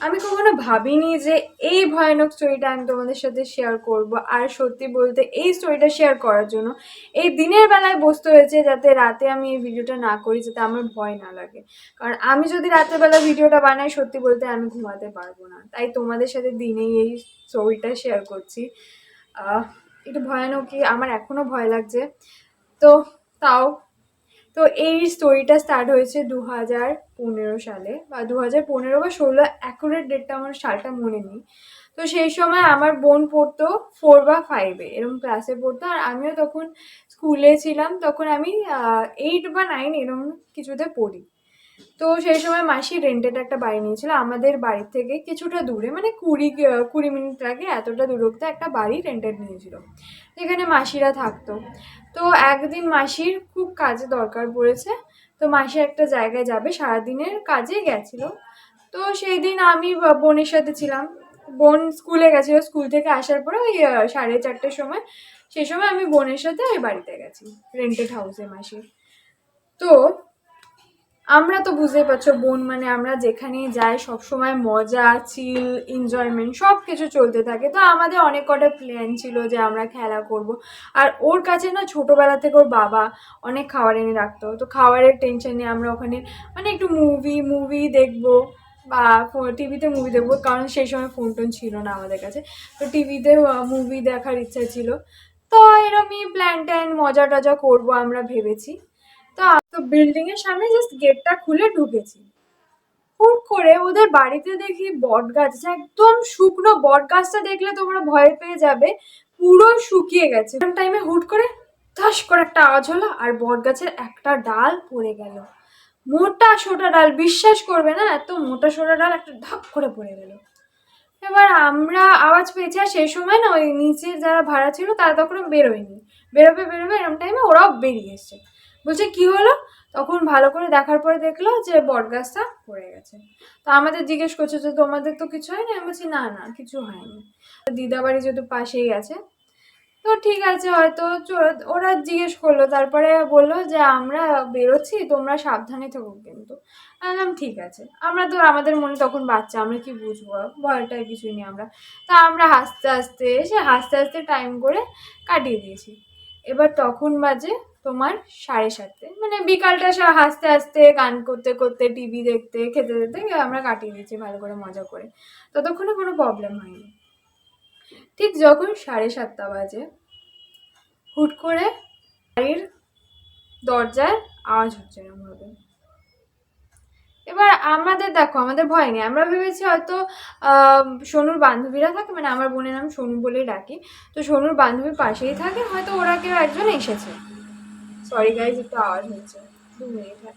আমি কখনো ভাবিনি যে এই ভয়ানক স্টোরিটা আমি তোমাদের সাথে শেয়ার করব। আর সত্যি বলতে এই স্টোরিটা শেয়ার করার জন্য এই দিনের বেলায় বসতে হয়েছে যাতে রাতে আমি এই ভিডিওটা না করি, যাতে আমার ভয় না লাগে। কারণ আমি যদি রাতের বেলা ভিডিওটা বানাই, সত্যি বলতে আমি ঘুমাতে পারব না। তাই তোমাদের সাথে দিনেই এই স্টোরিটা শেয়ার করছি। একটু ভয়ানকই আমার এখনও ভয় লাগছে। তো তাও তো এই স্টোরিটা স্টার্ট হয়েছে দু হাজার পনেরো সালে বা দু হাজার পনেরো বা ষোলো অ্যাকুরেট ডেটটা আমার সালটা মনে নেই। তো সেই সময় আমার বোন পড়তো ফোর বা ফাইভে এরকম ক্লাসে পড়তো। আর আমিও তখন স্কুলে ছিলাম, তখন আমি এইট বা নাইন এরকম কিছুতে পড়ি। তো সেই সময় মাসি রেন্টেড একটা বাড়ি নিয়েছিল। আমাদের বাড়ি থেকে কিছুটা দূরে মানে কুড়ি কুড়ি মিনিট আগে এতটা দূরত্বে একটা বাড়ি রেন্টেড নিয়েছিল। যেখানে মাসিরা থাকতো। তো একদিন মাসির খুব কাজে দরকার পড়েছে। তো মাসি একটা জায়গায় যাবে, সারাদিনের কাজে গেছিল। তো সেই দিন আমি বোনের সাথে ছিলাম। বোন স্কুলে গেছিল, স্কুল থেকে আসার পরে ওই সাড়ে চারটের সময়, সেই সময় আমি বোনের সাথে ওই বাড়িতে গেছি রেন্টেড হাউসে মাসির। তো আমরা তো বুঝতেই পারছ, বোন মানে আমরা যেখানেই যাই, সবসময় মজা চিল এনজয়মেন্ট সব কিছু চলতে থাকে। তো আমাদের অনেক কটা প্ল্যান ছিল যে আমরা খেলা করব। আর ওর কাছে না ছোটোবেলা থেকে ওর বাবা অনেক খাবার এনে রাখতো। তো খাবারের টেনশন আমরা ওখানে মানে একটু মুভি মুভি দেখব বা টিভিতে মুভি দেখব, কারণ সেই সময় ফোন টোন ছিল না আমাদের কাছে। তো টিভিতে মুভি দেখার ইচ্ছা ছিল। তো এরমই প্ল্যান ট্যান মজা টজা করব আমরা ভেবেছি। তো তো বিল্ডিং এর সামনে জাস্ট গেটটা খুলে ঢুকেছি। হুট করে ওদের বাড়িতে দেখি বট গাছ একদম শুকনো বট গাছটা দেখলে তোমরা ভয় পেয়ে যাবে, পুরো শুকিয়ে গেছে। টাইমে হুট করে ঠাস করে একটা আওয়াজ হলো আর বট গাছের একটা ডাল পড়ে গেল। মোটা সোটা ডাল, বিশ্বাস করবে না, এত মোটা সোটা ডাল একটা ধাপ করে পড়ে গেল। এবার আমরা আওয়াজ পেয়েছি, আর সেই সময় না ওই নিচের যারা ভাড়া ছিল তারা তখন বেরোয়নি। বেরোবে বেরোবে এরকম টাইমে ওরাও বেরিয়ে এসছে। বলছে, কি হলো? তখন ভালো করে দেখার পরে দেখল যে বটগাছটা পড়ে গেছে। তো আমাদের জিজ্ঞেস করছে যে, তোমাদের তো কিছু হয়নি? আমি বলছি, না না, কিছু হয়নি। দিদা বাড়ি যেহেতু পাশেই আছে, তো ঠিক আছে, হয়তো ওরা জিজ্ঞেস করল। তারপরে বলল যে, আমরা বেরোচ্ছি, তোমরা সাবধানে থাকো কিন্তু। বললাম, ঠিক আছে। আমরা তো, আমাদের মনে তখন বাচ্চা, আমরা কি বুঝব? ভয়টা কিছুই নেই আমরা। তা আমরা হাসতে হাসতে, এসে হাসতে হাসতে টাইম করে কাটিয়ে দিয়েছি। এবার তখন বাজে তোমার সাড়ে সাতটে। মানে বিকালটা হাসতে হাসতে, গান করতে করতে টিভি দেখতে, খেতে খেতে আমরা কাটিয়ে দিয়েছি ভালো করে, মজা করে। ততক্ষণে কোনো প্রবলেম হয়নি। ঠিক যখন সাড়ে সাতটা বাজে, হুট করে বাড়ির দরজায় আওয়াজ হচ্ছে এরকমভাবে এবার আমাদের, দেখো, আমাদের ভয় নেই। আমরা ভেবেছি হয়তো সোনুর বান্ধবীরা থাকে মানে আমার বোনের নাম সোনু বলেই ডাকি। তো সোনুর বান্ধবীর পাশেই থাকে, হয়তো ওরা কেউ একজন এসেছে। সরি গাইজ একটু আওয়াজ হচ্ছে। দু মিনিট হ্যাঁ।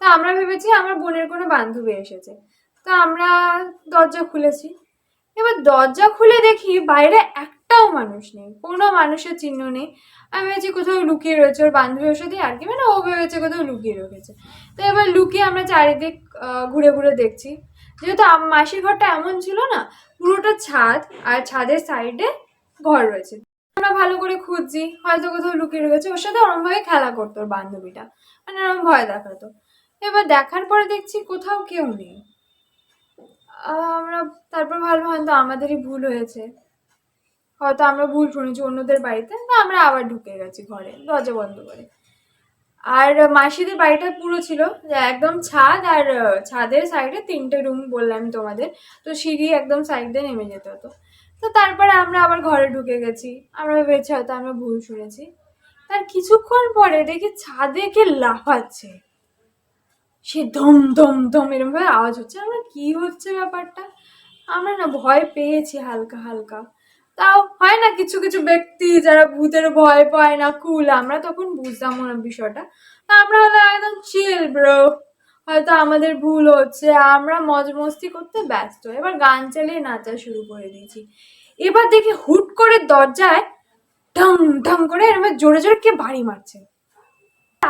তা আমরা ভেবেছি আমার বোনের কোনো বান্ধবী এসেছে। তো আমরা দরজা খুলেছি। এবার দরজা খুলে দেখি বাইরে একটাও মানুষ নেই, কোনো মানুষের চিহ্ন নেই। আমি ভেবেছি কোথাও লুকিয়ে রয়েছে ওর বান্ধবীর সাথে আর কি মানে ও ভেবেছে কোথাও লুকিয়ে রেখেছে। তো এবার লুকিয়ে আমরা চারিদিক ঘুরে ঘুরে দেখছি। যেহেতু মাসির ঘরটা এমন ছিল না, পুরোটা ছাদ আর ছাদের সাইডে ঘর রয়েছে। আমরা ভালো করে খুঁজছি, হয়তো কোথাও লুকিয়ে রেখেছে, ওর সাথে ওরমভাবে খেলা করতো ওর বান্ধবীটা মানে ওরম ভয় দেখাতো। এবার দেখার পরে দেখছি কোথাও কেউ নেই। আমরা তারপর ভাবলাম হয়তো আমাদেরই ভুল হয়েছে। হয়তো আমরা ভুল শুনেছি অন্যদের বাড়িতে, তো আমরা আবার ঢুকে গেছি ঘরে, দরজা বন্ধ করে। আর মাসিদের বাড়িটা পুরো ছিল, একদম ছাদ, আর ছাদের সাইডে তিনটে রুম বললাম তোমাদের, তো সিঁড়ি একদম সাইডে নেমে যেতে হতো। তো তারপরে আমরা আবার ঘরে ঢুকে গেছি, আমরা ভেবেছি হয়তো আমরা ভুল শুনেছি। তার কিছুক্ষণ পরে দেখি ছাদে কে লাফাচ্ছে। সে ধম ধম ধম এরকম ভাবে আওয়াজ হচ্ছে। আমরা কি হচ্ছে ব্যাপারটা? আমরা না ভয় পেয়েছি হালকা হালকা। তাও হয় না কিছু কিছু ব্যক্তি যারা ভূতের ভয় পায় না কুল আমরা তখন বুঝতাম না বিষয়টা। তা আমরা হলো একদম চিল ব্রো হয়তো আমাদের ভুল হচ্ছে, আমরা মজ মস্তি করতে ব্যস্ত। এবার গান চালিয়ে নাচা শুরু করে দিয়েছি। এবার দেখি হুট করে দরজায় ঢং ঢং করে এরকম জোরে জোরে কে বাড়ি মারছে।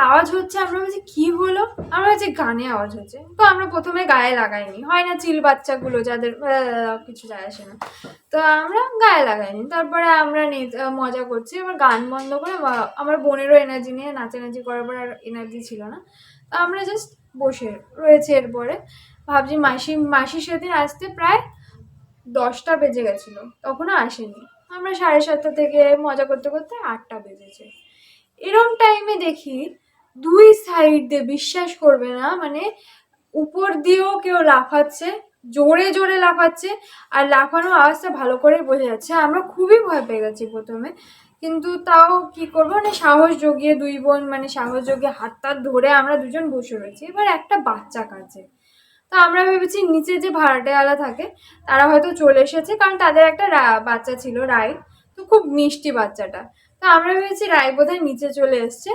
আওয়াজ হচ্ছে, আমরা বলছি, কি হলো? আমরা হচ্ছে গানে আওয়াজ হচ্ছে। তো আমরা প্রথমে গায়ে লাগাইনি। হয় না চিল বাচ্চাগুলো যাদের কিছু যায় আসে না। তো আমরা গায়ে লাগাইনি। তারপরে আমরা মজা করছি। এবার গান বন্ধ করে আমার বোনেরও এনার্জি নিয়ে নাচানাচি করার পর আর এনার্জি ছিল না। তো আমরা জাস্ট বসে রয়েছে এরপরে। ভাবছি মাসি মাসি সেদিন আসতে প্রায় দশটা বেজে গেছিল। তখনও আসেনি। আমরা সাড়ে সাতটা থেকে মজা করতে করতে আটটা বেজেছে। এরম টাইমে দেখি দুই সাইড দিয়ে বিশ্বাস করবে না মানে উপর দিয়েও কেউ লাফাচ্ছে, জোরে জোরে লাফাচ্ছে, আর লাফানোর আওয়াজটা ভালো করে বোঝা যাচ্ছে। আমরা খুবই ভয় পেয়ে গেছি প্রথমে, কিন্তু তাও কি করব মানে সাহস জগিয়ে দুই বোন মানে সাহস জগিয়ে হাত টাত ধরে আমরা দুজন বসে রয়েছি। এবার একটা বাচ্চা কাছে। তো আমরা ভেবেছি নিচে যে ভাড়াটেওয়ালা থাকে, তারা হয়তো চলে এসেছে, কারণ তাদের একটা বাচ্চা ছিল রায়, তো খুব মিষ্টি বাচ্চাটা। তো আমরা ভেবেছি রায় বোধহয় নিচে চলে এসছে।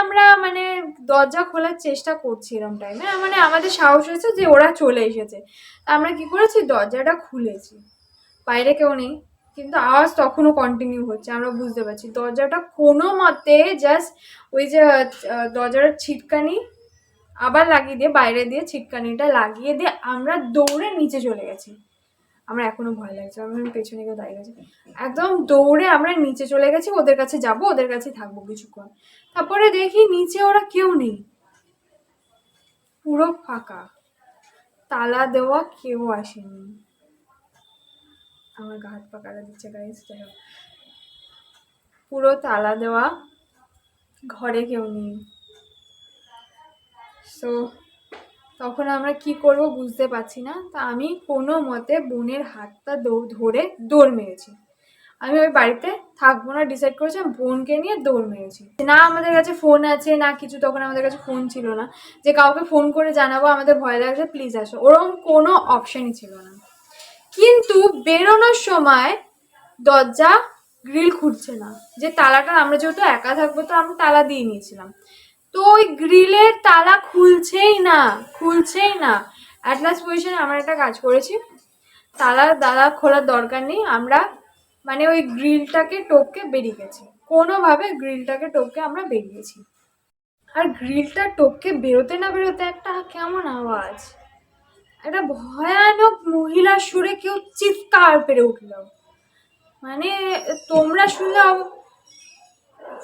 আমরা মানে দরজা খোলার চেষ্টা করছি এরম টাইমে মানে আমাদের সাহস হয়েছে যে ওরা চলে এসেছে। আমরা কি করেছি? দরজাটা খুলেছি। বাইরে কেউ নেই। কিন্তু আওয়াজ তখনও কন্টিনিউ হচ্ছে আমরা বুঝতে পারছি। দরজাটা কোনো মতে জাস্ট ওই যে আহ, দরজার ছিটকানি আবার লাগিয়ে দিয়ে বাইরে দিয়ে ছিটকানিটা লাগিয়ে দিয়ে আমরা দৌড়ে নিচে চলে গেছি। আমরা এখনও ভয় লাগছে, আমরা পেছনে কেউ দাঁড়িয়ে গেছে একদম দৌড়ে আমরা নিচে চলে গেছি, ওদের কাছে যাব, ওদের কাছে থাকব কিছুক্ষণ। তারপরে দেখি নিচে ওরা কেউ নেই। পুরো ফাঁকা। তালা দেওয়া কেউ আসেনি। আমার গা হাত পা দিচ্ছে গাইস পুরো তালা দেওয়া, ঘরে কেউ নেই। সো তখন আমরা কি করব বুঝতে পারছি না। তা আমি কোনো মতে বোনের হাতটা ধরে দৌড় মেরেছি। আমি ওই বাড়িতে থাকব না ডিসাইড করেছি আমি বোনকে নিয়ে দৌড় মেরেছি। না আমাদের কাছে ফোন আছে, না কিছু, তখন আমাদের কাছে ফোন ছিল না। যে কাউকে ফোন করে জানাব, আমাদের ভয় লাগছে প্লিজ আসো। ওরকম কোনো অপশনই ছিল না। কিন্তু বেরোনোর সময় দরজা গ্রিল খুঁজছে না। যে তালাটা, আমরা যেহেতু একা থাকব, তো আমি তালা দিয়ে নিয়েছিলাম। তো ওই গ্রিলের তালা খুলছেই না খুলছেই না। অ্যাট লাস্ট পজিশনে আমরা একটা কাজ করেছি। তালা দাদা খোলার দরকার নেই, আমরা মানে ওই গ্রিলটাকে টপকে বেরিয়ে গেছি। কোনোভাবে গ্রিলটাকে টপকে আমরা বেরিয়েছি। আর গ্রিলটা টোপকে বেরোতে না বেরোতে একটা কেমন আওয়াজ? একটা ভয়ানক মহিলার সুরে কেউ চিৎকার পেরে উঠল। মানে তোমরা শুনলেও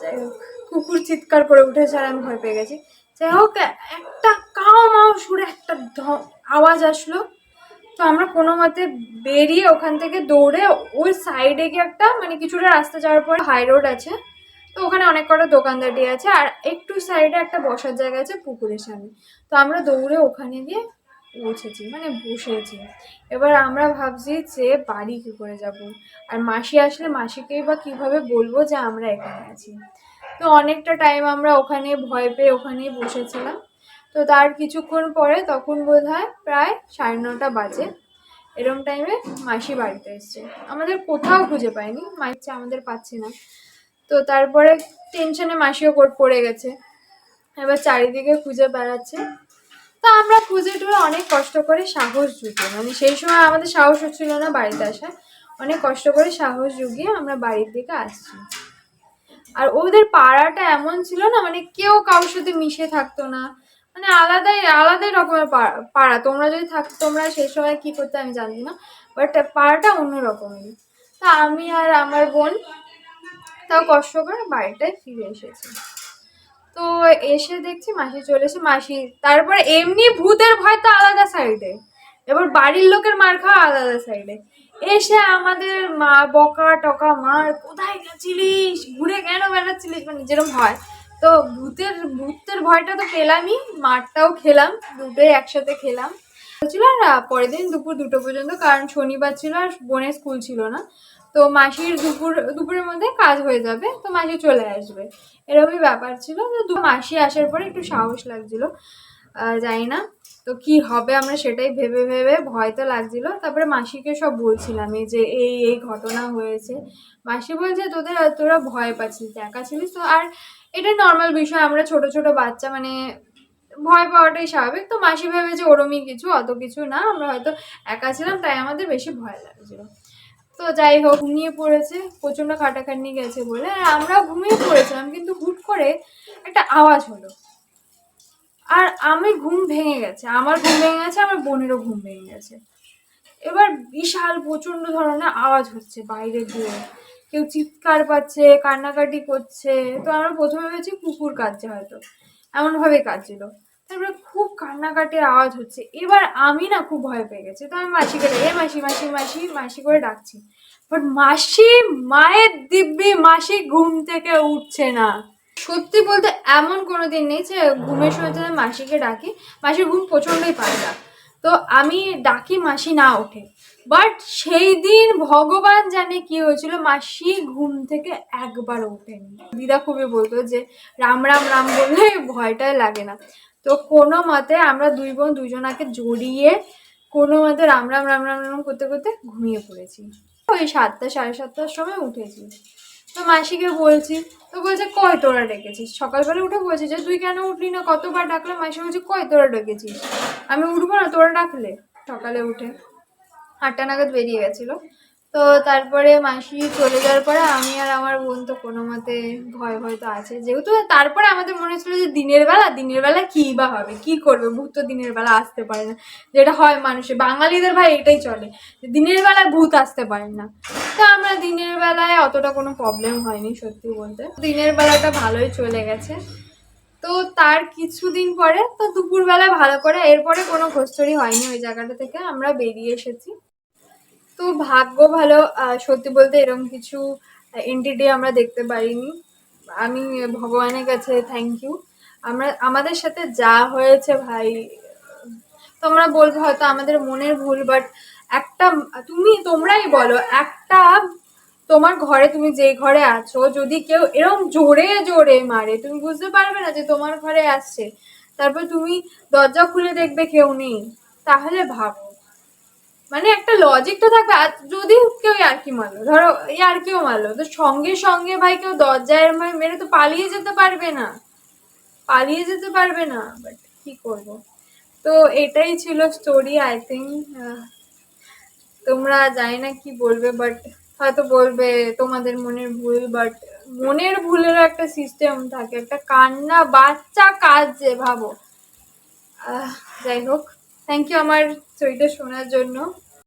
যাই হোক, কুকুর চিৎকার করে উঠেছে আর আমি ভয় পেয়ে গেছি। যাই হোক একটা কাও মাও সুরে একটা আওয়াজ আসলো। তো আমরা কোনো মতে বেরিয়ে ওখান থেকে দৌড়ে ওই সাইডে গিয়ে একটা মানে কিছুটা রাস্তা যাওয়ার পর হাই রোড আছে। তো ওখানে অনেক কটা দোকানদারি আছে আর একটু সাইডে একটা বসার জায়গা আছে পুকুরের সামনে। তো আমরা দৌড়ে ওখানে গিয়ে পৌঁছেছি মানে বসেছি। এবার আমরা ভাবছি যে বাড়ি কী করে যাব? আর মাসি আসলে মাসিকেই বা কীভাবে বলব যে আমরা এখানে আছি? তো অনেকটা টাইম আমরা ওখানে ভয় পেয়ে ওখানেই বসেছিলাম। তো তার কিছুক্ষণ পরে তখন বোধ হয় প্রায় সাড়ে নটা বাজে। এরম টাইমে মাসি বাড়িতে এসছে। আমাদের কোথাও খুঁজে পায়নি মাইছে আমাদের পাচ্ছে না। তো তারপরে টেনশনে মাসিও কোট পড়ে গেছে। এবার চারিদিকে খুঁজে বেড়াচ্ছে। তা আমরা খুঁজে টুয়ে অনেক কষ্ট করে সাহস জুগিয়ে মানে সেই সময় আমাদের সাহস হচ্ছিল না বাড়িতে আসার। অনেক কষ্ট করে সাহস জুগিয়ে আমরা বাড়ির দিকে আসছি। আর ওদের পাড়াটা এমন ছিল না মানে কেউ কারোর সাথে মিশে থাকতো না। মানে আলাদাই আলাদাই রকমের পাড়া- পাড়া। তোমরা যদি থাকতো তোমরা সেই সময় কি করতে আমি জানি না বাট পাড়াটা অন্য রকমের। তা আমি আর আমার বোন তাও কষ্ট করে বাড়িটায় ফিরে এসেছি। তো এসে দেখছি মাসি চলে এসে মাসি, তারপরে এমনি ভূতের ভয় তো আলাদা সাইডে এবার বাড়ির লোকের মার খাওয়া আলাদা সাইডে এসে আমাদের মা বকা টকা মার, কোথায় গেছিলিস? ঘুরে কেন বেড়াচ্ছিলিস? মানে যেরকম হয়। তো ভূতের ভূতের ভয়টা তো পেলামই, মারটাও খেলাম, দুটোই একসাথে খেলাম। ছিল আর, পরের দিন দুপুর দুটো পর্যন্ত, কারণ শনিবার ছিল আর বোনের স্কুল ছিল না। তো মাসির দুপুর, দুপুরের মধ্যে কাজ হয়ে যাবে, তো মাসি চলে আসবে। এরকমই ব্যাপার ছিল, তো দু মাসি আসার পরে একটু সাহস লাগছিল জানি না। তো কি হবে আমরা সেটাই ভেবে ভেবে ভয় তো লাগছিল। তারপরে মাসিকে সব বলছিলাম, এই যে এই এই ঘটনা হয়েছে। মাসি বলছে, তোদের, তোরা ভয় পাচ্ছিস, একা ছিলিস তো? আর এটা নর্মাল বিষয়, আমরা ছোট ছোট বাচ্চা মানে ভয় পাওয়াটাই স্বাভাবিক। তো মাসি ভেবে যে ওরমই কিছু, অত কিছু না, আমরা হয়তো একা ছিলাম, তাই আমাদের বেশি ভয় লাগছিল। তো যাই হোক, ঘুমিয়ে পড়েছে, প্রচণ্ড খাটাখাটনি গেছে বলে। আর আমরাও ঘুমিয়ে পড়েছিলাম, কিন্তু হুট করে একটা আওয়াজ হলো। আর আমি ঘুম ভেঙে গেছে, আমার ঘুম ভেঙে গেছে, আমার বোনেরও ঘুম ভেঙে গেছে। এবার বিশাল প্রচণ্ড ধরনের আওয়াজ হচ্ছে বাইরে দিয়ে কেউ চিৎকার পাচ্ছে, কান্নাকাটি করছে। তো আমরা প্রথমে ভেবেছি কুকুর কাঁদছে হয়তো এমনভাবে কাঁদছিল। তারপরে খুব কান্নাকাটির আওয়াজ হচ্ছে। এবার আমি না খুব ভয় পেয়ে গেছি। তো আমি মাসিকে এ মাসি মাসি মাসি মাসি করে ডাকছি। বাট মাসি মায়ের দিব্যি মাসি ঘুম থেকে উঠছে না। সত্যি বলতে এমন কোনো দিন নেই যে ঘুমের সময় যদি মাসিকে ডাকি, মাসির ঘুম প্রচণ্ডই পাল্টা তো আমি ডাকি মাসি না ওঠে বাট সেই দিন ভগবান জানে কি হয়েছিল, মাসি ঘুম থেকে একবার ওঠেনি। দিদা খুবই বলতো যে, রাম রাম রাম বললে ভয়টাই লাগে না। তো কোনো মতে আমরা দুই বোন দুজনাকে জড়িয়ে কোনো মতে রাম রাম রাম রাম রাম করতে করতে ঘুমিয়ে পড়েছি। ওই সাতটা, সাড়ে সাতটার সময় উঠেছি। তো মাসিকে বলছি, তো বলছে কয় তোরা ডেকেছিস? সকালবেলা উঠে বলছি যে, তুই কেন উঠলি না? কতবার ডাকলে মাসি বলছে কয় তোরা ডেকেছিস? আমি উঠবো না, তোরা ডাকলে? সকালে উঠে আটটা নাগাদ বেরিয়ে গেছিল। তো তারপরে মাসি চলে যাওয়ার পরে আমি আর আমার বোন তো কোনো মতে ভয় ভয় তো আছে। যেহেতু তারপরে আমাদের মনে ছিল যে দিনের বেলা দিনের বেলা কী বা হবে, কি করবে? ভূত তো দিনের বেলা আসতে পারে না। যেটা হয় মানুষের বাঙালিদের ভাই এটাই চলে দিনের বেলায় ভূত আসতে পারে না। তো আমরা দিনের বেলায় অতটা কোনো প্রবলেম হয়নি সত্যি বলতে। দিনের বেলাটা ভালোই চলে গেছে। তো তার কিছুদিন পরে, তো দুপুরবেলা ভালো করে, এরপরে কোনো খোঁজচড়ি হয়নি ওই জায়গাটা থেকে, আমরা বেরিয়ে এসেছি। তো ভাগ্য ভালো সত্যি বলতে এরকম কিছু এন্টিটি আমরা দেখতে পারিনি। আমি ভগবানের কাছে থ্যাংক ইউ আমরা, আমাদের সাথে যা হয়েছে ভাই, তোমরা বলবে হয়তো আমাদের মনের ভুল বাট একটা, তুমি, তোমরাই বলো, একটা তোমার ঘরে তুমি যে ঘরে আছো, যদি কেউ এরকম জোরে জোরে মারে, তুমি বুঝতে পারবে না যে তোমার ঘরে আসছে। তারপর তুমি দরজা খুলে দেখবে কেউ নেই। তাহলে ভাবো। মানে একটা লজিক তো থাকবে। আর যদি কেউ আর কি মারলো, ধরো কেউ মারলো, তো সঙ্গে সঙ্গে ভাই কেউ দরজায় মেরে তো পালিয়ে যেতে পারবে না। পালিয়ে যেতে পারবে না বাট কি করব? তো এটাই ছিল স্টোরি আই থিঙ্ক তোমরা জানি না কি বলবে বাট হয়তো বলবে তোমাদের মনের ভুল বাট মনের ভুলেরও একটা সিস্টেম থাকে, একটা কান্না বাচ্চা কাজ যে ভাবো যাই হোক থ্যাংক ইউ আমার স্টোরিটা শোনার জন্য